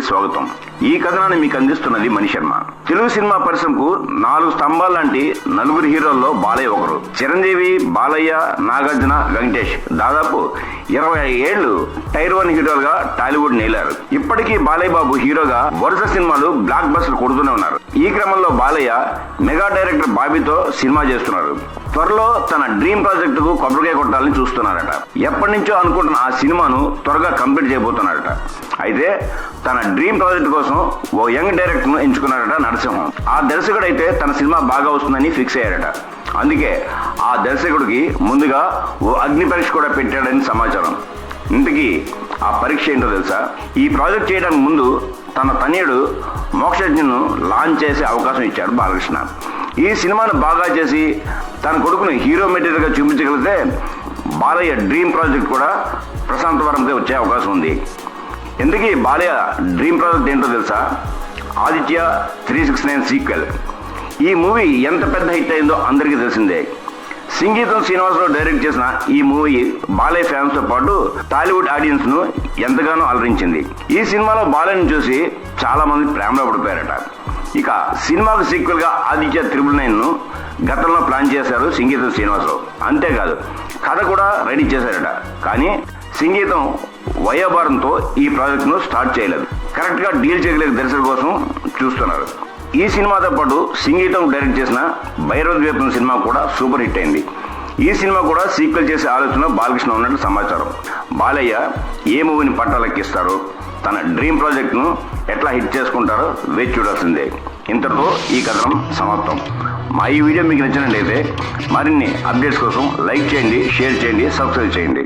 స్వాగతం. ఈ కథనాన్ని మీకు అందిస్తున్నది మణి శర్మ. తెలుగు సినిమా పరిశ్రమకు నాలుగు స్తంభాలు లాంటి నలుగురు హీరోల్లో బాలయ్య ఒకరు. చిరంజీవి బాలయ్య నాగార్జున వెంకటేష్. దాదాపు ఇరవై ఏళ్ళు టైర్ వన్ హీరోలుగా టాలీవుడ్ నేలారు ఇప్పటికీ బాలయ్య బాబు హీరోగా వరుస సినిమాలు బ్లాక్ బస్టర్ కొడుతూనే ఉన్నారు. ఈ క్రమంలో బాలయ్య మెగా డైరెక్టర్ బాబీతో సినిమా చేస్తున్నారు. త్వరలో తన డ్రీమ్ ప్రాజెక్ట్కు కొబ్బరికాయ కొట్టాలని చూస్తున్నారట. ఎప్పటి నుంచో అనుకుంటున్న ఆ సినిమాను త్వరగా కంప్లీట్ చేయబోతున్నారట. అయితే తన డ్రీమ్ ప్రాజెక్ట్ కోసం ఓ యంగ్ డైరెక్టర్ను ఎంచుకున్నారట నరసింహం. ఆ దర్శకుడు అయితే తన సినిమా బాగా వస్తుందని ఫిక్స్ అయ్యారట. అందుకే ఆ దర్శకుడికి ముందుగా ఓ అగ్ని పరీక్ష కూడా పెట్టాడని సమాచారం. ఇంతకీ ఆ పరీక్ష ఏంటో తెలుసా? ఈ ప్రాజెక్ట్ చేయడానికి ముందు తన తనయుడు మోక్షజ్ఞను లాంచ్ చేసే అవకాశం ఇచ్చాడు బాలకృష్ణ. ఈ సినిమాను బాగా చేసి తన కొడుకును హీరో మెటీరియల్గా చూపించగలిగితే బాలయ్య డ్రీమ్ ప్రాజెక్ట్ కూడా ప్రశాంతవరంతో వచ్చే అవకాశం ఉంది. ఎందుకీ బాలయ్య డ్రీమ్ ప్రాజెక్ట్ ఏంటో తెలుసా? Aditya three six nine sequel. ఈ మూవీ ఎంత పెద్ద హిట్ అయిందో అందరికీ తెలిసిందే. సంగీతం శ్రీనివాసరావు డైరెక్ట్ చేసిన ఈ మూవీ బాలయ్య ఫ్యాన్స్తో పాటు టాలీవుడ్ ఆడియన్స్ను ఎంతగానో అలరించింది. ఈ సినిమాలో బాలయ్యను చూసి చాలామంది ప్రేమలో పడిపోయారట. ఇక సినిమాకు సీక్వెల్గా ఆదిత్య త్రిబుల్ నైన్ను గతంలో ప్లాన్ చేశారు సంగీతం శ్రీనివాసరావు. అంతేకాదు కథ కూడా రెడీ చేశారట. కానీ సంగీతం వయోభారంతో ఈ ప్రాజెక్టును స్టార్ట్ చేయలేదు. కరెక్ట్గా డీల్ చేయగలిగే దర్శకుల కోసం చూస్తున్నారు. ఈ సినిమాతో పాటు సంగీతం డైరెక్ట్ చేసిన భైరవ ద్వీపం సినిమా కూడా సూపర్ హిట్ అయింది. ఈ సినిమా కూడా సీక్వెల్ చేసే ఆలోచన బాలకృష్ణ ఉన్నట్టు సమాచారం. బాలయ్య ఏ మూవీని పట్టాలెక్కిస్తారు తన డ్రీమ్ ప్రాజెక్ట్ను ఎట్లా హిట్ చేసుకుంటారో వేచి చూడాల్సిందే. ఇంతటితో ఈ కథనం సమాప్తం. మా ఈ వీడియో మీకు నచ్చినట్లయితే మరిన్ని అప్డేట్స్ కోసం లైక్ చేయండి షేర్ చేయండి సబ్స్క్రైబ్ చేయండి.